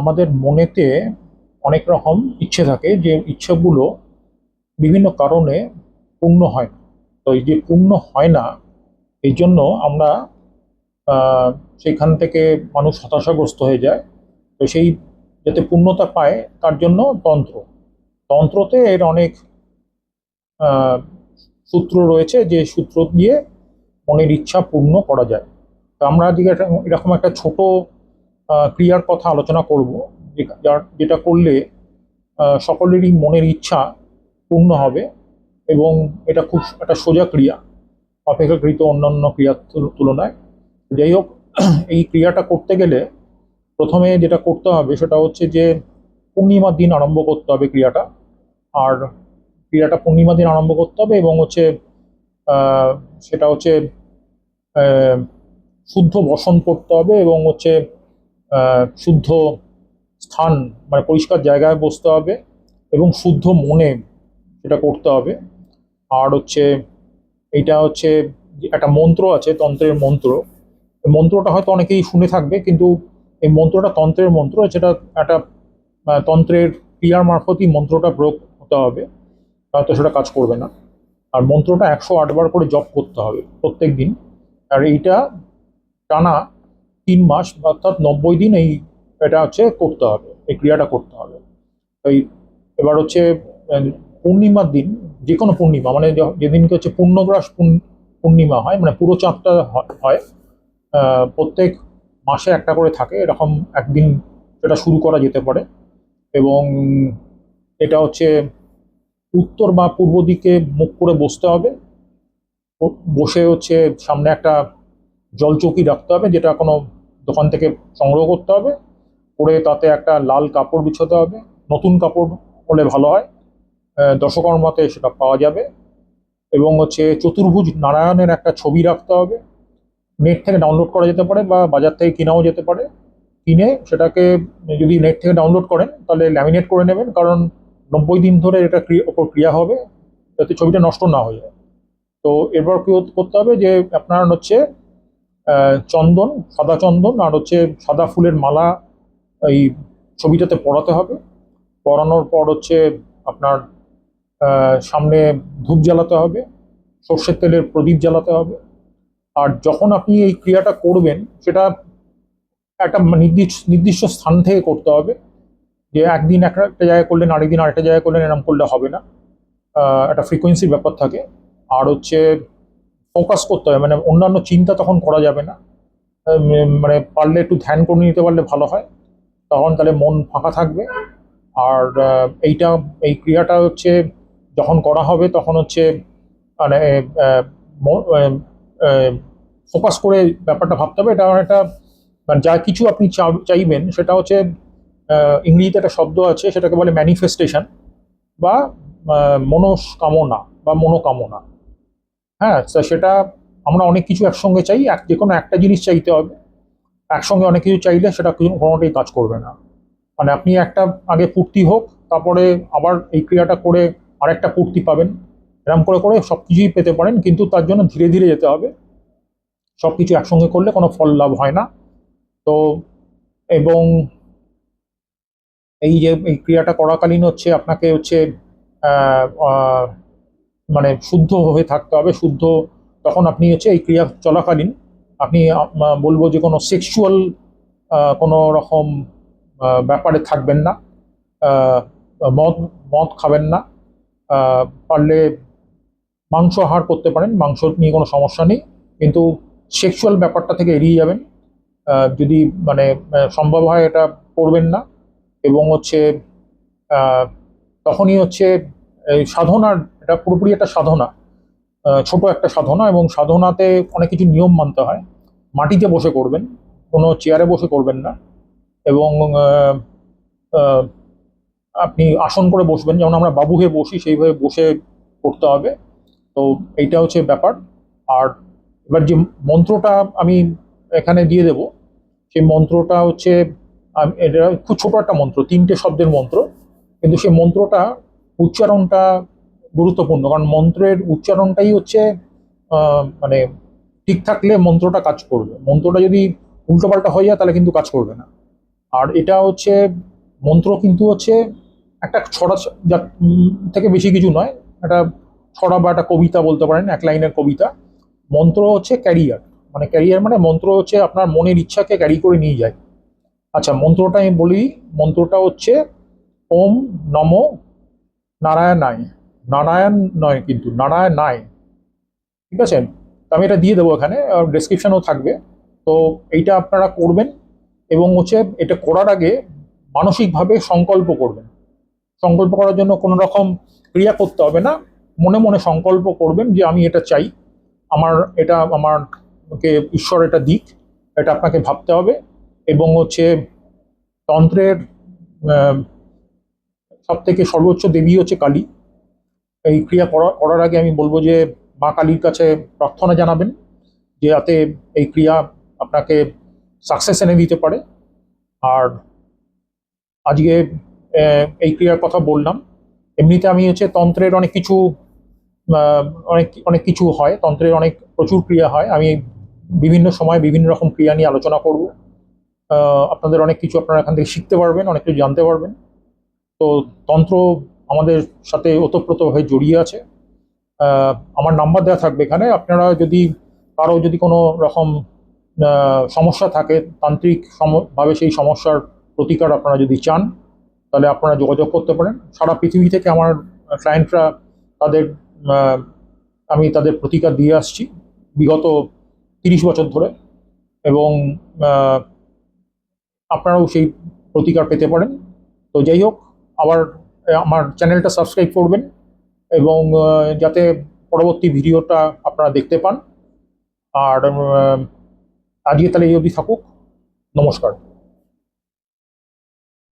আমাদের মনেতে অনেক রকম ইচ্ছে থাকে যে ইচ্ছেগুলো বিভিন্ন কারণে পূর্ণ হয় না। তো এই যে পূর্ণ হয় না, এই জন্য আমরা সেখান থেকে মানুষ হতাশাগ্রস্ত হয়ে যায়। তো সেই যাতে পূর্ণতা পায়, তার জন্য তন্ত্র। তন্ত্রতে এর অনেক সূত্র রয়েছে যে সূত্র দিয়ে মনের ইচ্ছা পূর্ণ করা যায়। তো আমরা আজকে এরকম একটা ছোট ক্রিয়ার কথা আলোচনা করব, যেটা করলে সকলেরই মনের ইচ্ছা পূর্ণ হবে এবং এটা খুব একটা সোজা ক্রিয়া, অপেক্ষাকৃত অন্যান্য ক্রিয়ার তুলনায়। যাই হোক, এই ক্রিয়াটা করতে গেলে প্রথমে যেটা করতে হবে সেটা হচ্ছে যে পূর্ণিমার দিন আরম্ভ করতে হবে ক্রিয়াটা। আর ক্রিয়াটা পূর্ণিমার দিন আরম্ভ করতে হবে এবং হচ্ছে সেটা হচ্ছে শুদ্ধ বসন করতে হবে এবং হচ্ছে শুদ্ধ স্থান মানে পরিষ্কার জায়গায় বসতে হবে এবং শুদ্ধ মনে সেটা করতে হবে। আর হচ্ছে এইটা হচ্ছে একটা মন্ত্র আছে, তন্ত্রের মন্ত্র। মন্ত্রটা হয়তো অনেকেই শুনে থাকবে, কিন্তু এই মন্ত্রটা তন্ত্রের মন্ত্র সেটা একটা তন্ত্রের ক্রিয়ার মারফতই মন্ত্রটা প্রয়োগ হতে হবে, হয়তো সেটা কাজ করবে না। আর মন্ত্রটা একশো আটবার করে জপ করতে হবে প্রত্যেক দিন। আর এইটা টানা তিন মাস অর্থাৎ নব্বই দিন এই এটা হচ্ছে করতে হবে, এই ক্রিয়াটা করতে হবে। এই এবার হচ্ছে পূর্ণিমার দিন যে কোনো পূর্ণিমা মানে যেদিনকে হচ্ছে পূর্ণগ্রাস পূর্ণিমা হয় মানে পুরো চাঁদটা হয় প্রত্যেক মাসে একটা করে থাকে, এরকম একদিন সেটা শুরু করা যেতে পারে। এবং এটা হচ্ছে উত্তর বা পূর্ব দিকে মুখ করে বসতে হবে বসে হচ্ছে সামনে একটা জলচৌকি রাখতে হবে, যেটা কোনো দোকান থেকে সংগ্রহ করতে হবে করে তাতে একটা লাল কাপড় বিছোতে হবে নতুন কাপড় হলে ভালো হয় আহ, দশকর্মাতে সেটা পাওয়া যাবে। এবং হচ্ছে চতুর্ভুজ নারায়ণের একটা ছবি রাখতে হবে নেট থেকে ডাউনলোড করা যেতে পারে বা বাজার থেকে কেনাও যেতে পারে। কিনে সেটাকে যদি নেট থেকে ডাউনলোড করেন তাহলে ল্যামিনেট করে নেবেন কারণ নব্বই দিন ধরে এটা ওপর ক্রিয়া হবে যাতে ছবিটা নষ্ট না হয়ে যায়। তো এরপর কি করতে হবে যে আপনার হচ্ছে চন্দন, সাদা চন্দন, আর হচ্ছে সাদা ফুলের মালা এই ছবিটাতে পরাতে হবে। পরানোর পর হচ্ছে আপনার সামনে ধূপ জ্বালাতে হবে, সর্ষের তেলের প্রদীপ জ্বালাতে হবে। আর যখন আপনি এই ক্রিয়াটা করবেন, সেটা একটা নির্দিষ্ট নির্দিষ্ট স্থান থেকে করতে হবে। যে একদিন একটা জায়গায় করলেন, আরেকদিন আরেকটা জায়গায় করলেন, এরকম করলে হবে না। একটা ফ্রিকোয়েন্সির ব্যাপার থাকে। আর হচ্ছে ফোকাস করতে হবে মানে অন্যান্য চিন্তা তখন করা যাবে না। মানে পারলে একটু ধ্যান করে নিতে পারলে ভালো হয়। তখন তাহলে মন ফাঁকা থাকবে। আর এইটা, এই ক্রিয়াটা হচ্ছে যখন করা হবে তখন হচ্ছে মানে ফোকাস করে ব্যাপারটা ভাবতে হবে। এটা একটা মানে যা কিছু আপনি চাইবেন সেটা হচ্ছে ইংরেজিতে একটা শব্দ আছে, সেটাকে বলে ম্যানিফেস্টেশন বা মনস্কামনা বা মনোকামনা। হ্যাঁ সেটা আমরা অনেক কিছু একসঙ্গে চাই, এক যে কোনো একটা জিনিস চাইতে হবে। একসঙ্গে অনেক কিছু চাইলে সেটা কোনো- কোনোটাই কাজ করবে না। মানে আপনি একটা আগে পূর্তি হোক, তারপরে আবার এই ক্রিয়াটা করে আরেকটা পূর্তি পাবেন। এরকম করে করে সব কিছুই পেতে পারেন, কিন্তু তার জন্য ধীরে ধীরে যেতে হবে। সব কিছু একসঙ্গে করলে কোনো ফল লাভ হয় না। তো এবং এই যে এই ক্রিয়াটা করাকালীন হচ্ছে, আপনাকে হচ্ছে মানে শুদ্ধ হয়ে থাকতে হবে, শুদ্ধ তখন আপনি হচ্ছে এই ক্রিয়া চলাকালীন আপনি বলব যে কোনো সেক্সুয়াল কোনো রকম ব্যাপারে থাকবেন না মদ মদ খাবেন না পারলে মাংস আহার করতে পারেন, মাংস নিয়ে কোনো সমস্যা নেই, কিন্তু সেক্সুয়াল ব্যাপারটা থেকে এড়িয়ে যাবেন যদি মানে সম্ভব হয় এটা করবেন না, এবং হচ্ছে তখনই হচ্ছে সাধনার এটা পুরোপুরি একটা সাধনা ছোট একটা সাধনা এবং সাধনাতে অনেক কিছু নিয়ম মানতে হয়। মাটিতে বসে করবেন, কোনো চেয়ারে বসে করবেন না এবং আপনি আসন করে বসবেন। যেমন আমরা বাবু হয়ে বসি, সেইভাবে বসে করতে হবে। তো এইটা হচ্ছে ব্যাপার। আর এবার যে মন্ত্রটা আমি এখানে দিয়ে দেব, সেই মন্ত্রটা হচ্ছে এটা খুব ছোটো একটা মন্ত্র, তিনটে শব্দের মন্ত্র। কিন্তু সেই মন্ত্রটা উচ্চারণটা গুরুত্বপূর্ণ, কারণ মন্ত্রের উচ্চারণটাই হচ্ছে মানে ঠিক থাকলে মন্ত্রটা কাজ করবে। মন্ত্রটা যদি উল্টোপাল্টা হয়ে যায় তাহলে কিন্তু কাজ করবে না। আর এটা হচ্ছে, মন্ত্র কিন্তু হচ্ছে একটা ছড়া থেকে বেশি কিছু নয়, একটা ছড়া বা একটা কবিতা বলতে পারেন, এক লাইনের কবিতা। মন্ত্র হচ্ছে ক্যারিয়ার মানে ক্যারিয়ার মানে মন্ত্র হচ্ছে আপনার মনের ইচ্ছাকে ক্যারি করে নিয়ে যায়। আচ্ছা মন্ত্রটা আমি বলি, মন্ত্রটা হচ্ছে, ওম নম নারায়ণায়। নারায়ণ নয় কিন্তু, নারায়ণ নাই। ঠিক আছে? আমি এটা দিয়ে দেবো এখানে ডেসক্রিপশনও থাকবে। তো এইটা আপনারা করবেন এবং হচ্ছে এটা করার আগে মানসিকভাবে সংকল্প করবেন। সংকল্প করার জন্য কোনো রকম ক্রিয়া করতে হবে না। মনে মনে সংকল্প করবেন যে আমি এটা চাই। আমার এটা আমারকে ঈশ্বর এটা দিক, এটা আপনাকে ভাবতে হবে এবং হচ্ছে তন্ত্রের সব থেকে সর্বোচ্চ দেবী হচ্ছে কালী। এই ক্রিয়া করা, করার আগে আমি বলব যে মা কালীর কাছে প্রার্থনা জানাবেন যে যাতে এই ক্রিয়া আপনাকে সাকসেস এনে দিতে পারে। আর আজকে এই ক্রিয়ার কথা বললাম। এমনিতে আমি হচ্ছে তন্ত্রের অনেক কিছু অনেক অনেক কিছু হয়, তন্ত্রের অনেক প্রচুর ক্রিয়া হয়। আমি বিভিন্ন সময় বিভিন্ন রকম ক্রিয়া নিয়ে আলোচনা করব। আপনাদের অনেক কিছু আপনারা এখান থেকে শিখতে পারবেন, অনেক কিছু জানতে পারবেন। তো তন্ত্র আমাদের সাথে ওতপ্রোতভাবে জড়িয়ে আছে। আমার নাম্বার দেওয়া থাকবে এখানে। আপনারা যদি কারও যদি কোনো রকম সমস্যা থাকে, তান্ত্রিক সম- ভাবে সেই সমস্যার প্রতিকার আপনারা যদি চান, তাহলে আপনারা যোগাযোগ করতে পারেন। সারা পৃথিবী থেকে আমার ক্লায়েন্টরা তাদের আমি তাদের প্রতিকার দিয়ে আসছি বিগত তিরিশ বছর ধরে। এবং আপনারাও সেই প্রতিকার পেতে পারেন। তো যাই হোক, আবার আমার চ্যানেলটা সাবস্ক্রাইব করবেন এবং যাতে পরবর্তী ভিডিওটা আপনারা দেখতে পান। আর আজকে তাহলে এই অবধি থাকুক। নমস্কার।